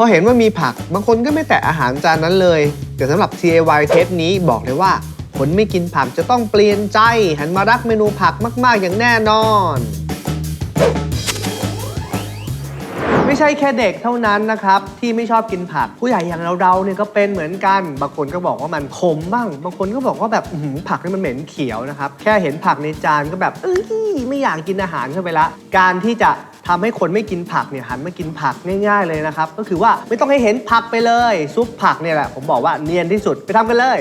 พอเห็นว่ามีผักบางคนก็ไม่แตะอาหารจานนั้นเลย แต่สำหรับ TAY เทปนี้บอกเลยว่า คนไม่กินผักจะต้องเปลี่ยนใจ หันมารักเมนูผักมาก ๆ อย่างแน่นอน ไม่ใช่แค่เด็กเท่านั้นนะครับ ที่ไม่ชอบกินผัก ผู้ใหญ่อย่างเราๆเนี่ยก็เป็นเหมือนกัน บางคนก็บอกว่ามันขมบ้าง บางคนก็บอกว่าแบบอื้อหือผักนี่มันเหม็นเขียวนะครับ แค่เห็นผักในจานก็แบบเอ้ยไม่อยากกินอาหารเข้าไปละ การที่จะ ทำให้คนไม่กินผักเนี่ยหันมากินผักง่าย ๆเลยนะครับ ก็คือว่าไม่ต้องให้เห็นผักไปเลย ซุปผักเนี่ยแหละผมบอกว่าเนียนที่สุดไปทำกันเลย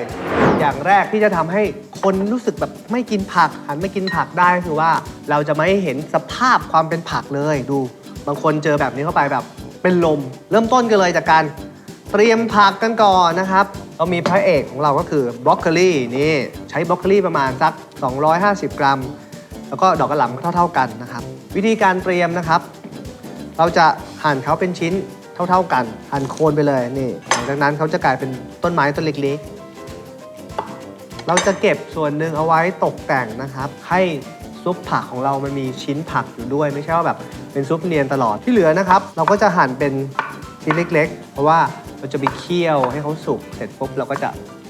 อย่างแรกที่จะทำให้คนรู้สึกแบบไม่กินผัก หันมากินผักได้ก็คือว่าเราจะไม่ให้เห็นสภาพความเป็นผักเลยดู บางคนเจอแบบนี้เข้าไปแบบเป็นลม เริ่มต้นกันเลยจากการเตรียมผักกันก่อนนะครับ เรามีพระเอกของเราก็คือบรอกโคลีนี่ใช้บรอกโคลีประมาณสัก 250 กรัม แล้วก็ดอกกระหล่ำเท่า ๆกันนะครับ วิธีการเตรียมนะครับ เราจะหั่นเขาเป็นชิ้นเท่า ๆกัน หั่นโคนไปเลยนี่หลังจากนั้นเขาจะกลายเป็นต้นไม้ต้นเล็กๆ เราจะเก็บส่วนหนึ่งเอาไว้ตกแต่งนะครับ ให้ซุปผักของเรามันมีชิ้นผักอยู่ด้วย ไม่ใช่ว่าแบบเป็นซุปเนียนตลอดที่เหลือนะครับ เราก็จะหั่นเป็นชิ้นเล็ก ๆ เพราะว่าเราจะไปเคี่ยวให้เขาสุกเสร็จปุ๊บเราก็จะ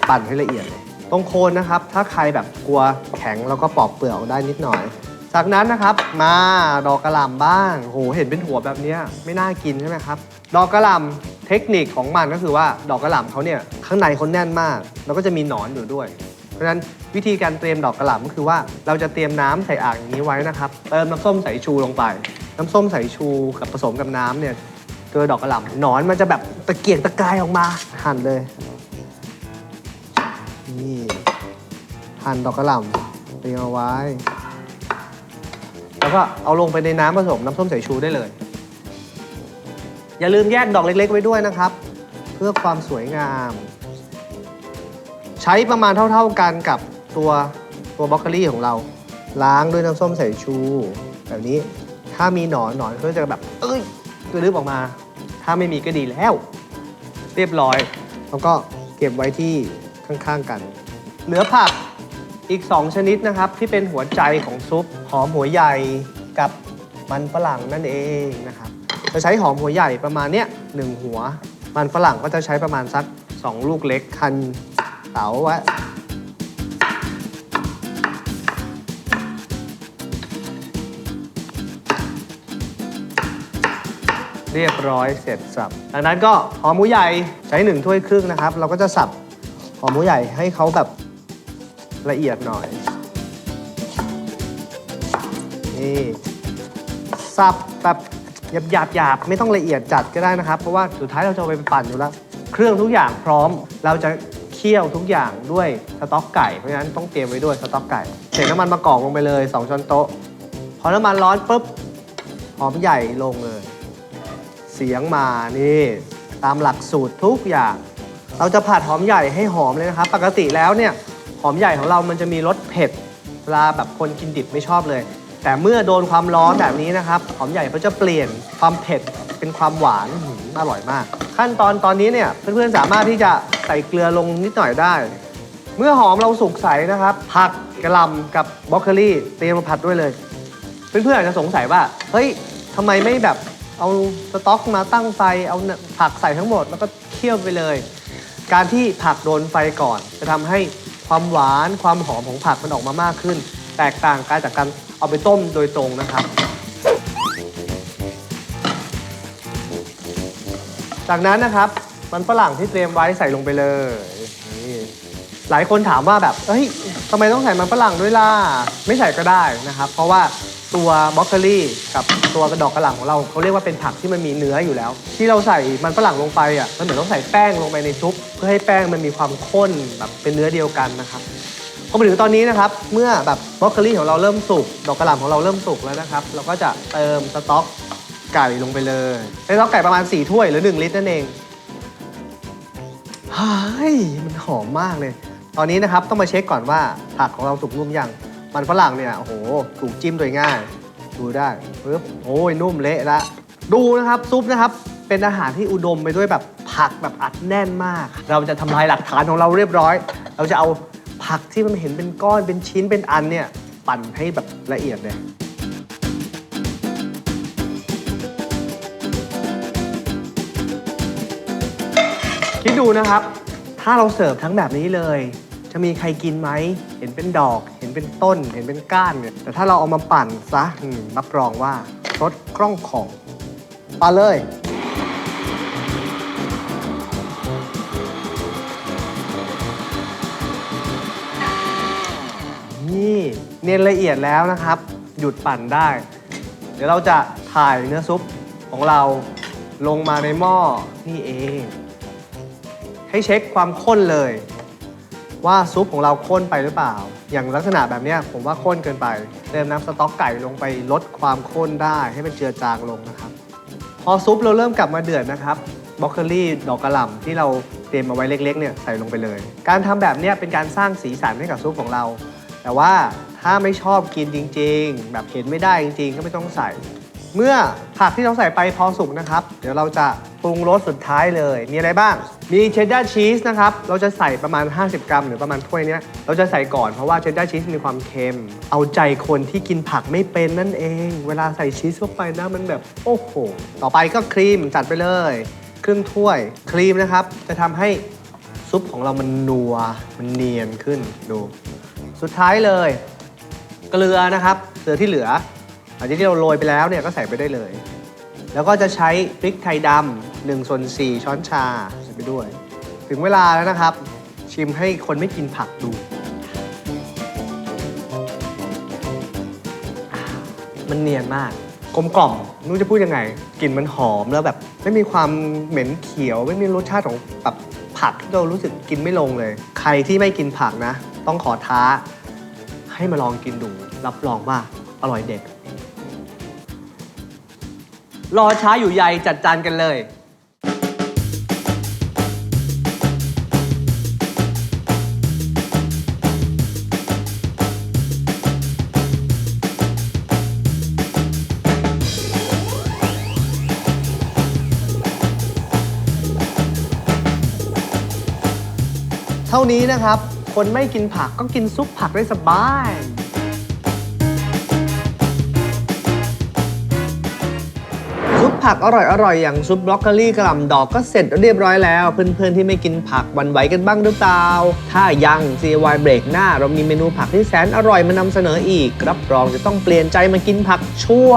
ปั่นให้ละเอียดเลยตรงโคนนะครับ ถ้าใครแบบกลัวแข็งเราก็ปอกเปลือกออกได้นิดหน่อย จากนั้นนะครับมาดอกกระหล่ำบ้างโหเห็นเป็นหัวแบบเนี้ยไม่น่ากินใช่ไหมครับดอกกระหล่ำเทคนิคของมันก็คือว่าดอกกระหล่ำเขาเนี่ยข้างในเขาแน่นมาก แล้วก็จะมีหนอนอยู่ด้วย เพราะฉะนั้นวิธีการเตรียมดอกกระหล่ำก็คือว่าเราจะเตรียมน้ำใส่อ่างอย่างนี้ไว้นะครับเติมน้ำส้มสายชูลงไป น้ำส้มสายชูกับผสมกับน้ำเนี่ยเจอดอกกระหล่ำหนอนมันจะแบบตะเกียกตะกายออกมาหั่นเลยนี่หั่นดอกกระหล่ำเตรียมเอาไว้ แล้วก็เอาลงไปในน้ำผสมน้ำส้มสายชูได้เลย อย่าลืมแยกดอกเล็กๆ ไว้ด้วยนะครับ เพื่อความสวยงาม ใช้ประมาณเท่าๆกันกับตัวตัวบรอกโคลีของเรา ล้างด้วยน้ำส้มสายชู แบบนี้ถ้ามีหนอนหนอนก็จะแบบ เอ้ยกระดึบออกมา ถ้าไม่มีก็ดีแล้ว เรียบร้อย แล้วก็เก็บไว้ที่ข้างๆกัน เหลือผัก อีก 2 ชนิดนะครับที่เป็นหัวใจของซุปหอมหัวใหญ่กับมันฝรั่งนั่นเองนะครับจะใช้หอมหัวใหญ่ประมาณเนี้ยหนึ่งหัว มันฝรั่งก็จะใช้ประมาณสัก 2 ลูกเล็กคันเต๋าไว้เรียบร้อยเสร็จสับจากนั้นก็หอมหมูใหญ่ใช้หนึ่งถ้วยครึ่งนะครับ เราก็จะสับหอมหมูใหญ่ให้เขาแบบ ละเอียดหน่อย นี่สับแบบหยาบหยาบหยาบไม่ต้องละเอียดจัดก็ได้นะครับ เพราะว่าสุดท้ายเราจะเอาไปปั่นอยู่แล้ว เครื่องทุกอย่างพร้อม เราจะเคี่ยวทุกอย่างด้วยสต๊อกไก่ เพราะฉะนั้นต้องเตรียมไว้ด้วยสต๊อกไก่เทน้ำมันมะกอกลงไปเลย 2ช้อนโต๊ะ พอน้ำมันร้อนปุ๊บหอมใหญ่ลงเลย เสียงมานี่ตามหลักสูตรทุกอย่าง เราจะผัดหอมใหญ่ให้หอมเลยนะครับ ปกติแล้วเนี่ย หอมใหญ่ของเรามันจะมีรสเผ็ดเวลาแบบคนกินดิบไม่ชอบเลย แต่เมื่อโดนความร้อนแบบนี้นะครับ หอมใหญ่เขาจะเปลี่ยนความเผ็ดเป็นความหวานอื้อหืออร่อยมาก ขั้นตอนตอนนี้เนี่ยเพื่อนๆสามารถที่จะใส่เกลือลงนิดหน่อยได้ เมื่อหอมเราสุกใสนะครับ ผักกระหลำกับบรอกโคลีเตรียมมาผัดด้วยเลย เพื่อนๆอาจจะสงสัยว่าเฮ้ยทำไมไม่แบบเอาสต๊อกมาตั้งไฟเอาผักใส่ทั้งหมดแล้วก็เคี่ยวไปเลย การที่ผักโดนไฟก่อนจะทำให้ ความหวานความหอมของผักมันออกมามากขึ้น แตกต่างกันจากการเอาไปต้มโดยตรงนะครับ จากนั้นนะครับมันฝรั่งที่เตรียมไว้ใส่ลงไปเลยนี่หลายคนถามว่าแบบเฮ้ยทำไมต้องใส่มันฝรั่งด้วยล่ะไม่ใส่ก็ได้นะครับ เพราะว่า ตัวบรอกโคลีกับตัวกระดอกกระหล่ำของเราเขาเรียกว่าเป็นผักที่มันมีเนื้ออยู่แล้ว ที่เราใส่มันฝรั่งลงไปอะมันเหมือนต้องใส่แป้งลงไปในซุป เพื่อให้แป้งมันมีความข้นแบบเป็นเนื้อเดียวกันนะครับพอมาถึงตอนนี้นะครับ เมื่อแบบบรอกโคลีของเราเริ่มสุกดอกกระหล่ำของเราเริ่มสุกแล้วนะครับ เราก็จะเติมสต๊อกไก่ลงไปเลยสต๊อกไก่ประมาณ 4 ถ้วยหรือ 1 ลิตรนั่นเองเฮ้ยมันหอมมากเลย ตอนนี้นะครับต้องมาเช็คก่อนว่าผักของเราสุกนุ่มยัง มันฝรั่งเนี่ยโอ้โหถูกจิ้มโดยง่าย ดูได้ปึ๊บโอ้ยนุ่มเละละดูนะครับซุปนะครับเป็นอาหารที่อุดมไปด้วยแบบผักแบบอัดแน่นมาก เราจะทำลายหลักฐานของเราเรียบร้อย เราจะเอาผักที่มันเห็นเป็นก้อนเป็นชิ้นเป็นอันเนี่ยปั่นให้แบบละเอียดเลยคิดดูนะครับ ถ้าเราเสิร์ฟทั้งแบบนี้เลย จะมีใครกินไหม เห็นเป็นดอก เห็นเป็นต้น เห็นเป็นก้านเนี่ยแต่ถ้าเราเอามาปั่นซะอืมรับรองว่ารสกล้องของ ปั่นเลย นี่เนียนละเอียดแล้วนะครับ หยุดปั่นได้ เดี๋ยวเราจะถ่ายเนื้อซุปของเราลงมาในหม้อนี่เอง ให้เช็คความข้นเลย ว่าซุปของเราข้นไปหรือเปล่า อย่างลักษณะแบบนี้ผมว่าข้นเกินไปเติมน้ำสต๊อกไก่ลงไปลดความข้นได้ให้มันเจือจางลงนะครับ พอซุปเราเริ่มกลับมาเดือดนะครับบรอกโคลีดอกกระหล่ำที่เราเตรียมเอาไว้เล็กๆเนี่ยใส่ลงไปเลย การทำแบบนี้เป็นการสร้างสีสันให้กับซุปของเรา แต่ว่าถ้าไม่ชอบกินจริง ๆ แบบเห็นไม่ได้จริง ๆ ก็ไม่ต้องใส่ เมื่อผักที่เราใส่ไปพอสุกนะครับ เดี๋ยวเราจะปรุงรสสุดท้ายเลย มีอะไรบ้าง มีเชดดาร์ชีสนะครับ เราจะใส่ประมาณ 50 กรัม หรือประมาณถ้วยเนี้ย เราจะใส่ก่อนเพราะว่าเชดดาร์ชีสมีความเค็ม เอาใจคนที่กินผักไม่เป็นนั่นเอง เวลาใส่ชีสเข้าไปนะมันแบบโอ้โห ต่อไปก็ครีมจัดไปเลย ครึ่งถ้วย ครีมนะครับ จะทำให้ซุปของเรามันนัว มันเนียนขึ้น ดู สุดท้ายเลย เกลือนะครับ เกลือที่เหลือหลังจากที่เราโรยไปแล้วเนี่ยก็ใส่ไปได้เลย แล้วก็จะใช้พริกไทยดำหนึ่งส่วนสี่ช้อนชาใส่ไปด้วย ถึงเวลาแล้วนะครับ ชิมให้คนไม่กินผักดูมันเนียนมากกลมกล่อมไม่รู้จะพูดยังไงกลิ่นมันหอมแล้วแบบ ไม่มีความเหม็นเขียว ไม่มีรสชาติของแบบผักที่เรารู้สึกกินไม่ลงเลย ใครที่ไม่กินผักนะ ต้องขอท้า ให้มาลองกินดู รับรองว่าอร่อยเด็ด รอช้าอยู่ใยจัดจานกันเลย เท่านี้นะครับ คนไม่กินผักก็กินซุปผักได้สบาย ผักอร่อยๆ อย่างซุปบล็อกโคลี่กระหล่ำดอกก็เสร็จเรียบร้อยแล้ว เพื่อนๆ ที่ไม่กินผักวันไหวกันบ้างหรือเปล่า ถ้ายัง CY เบรกหน้า เรามีเมนูผักที่แสนอร่อยมานำเสนออีก รับรองจะต้องเปลี่ยนใจมากินผักชั่ว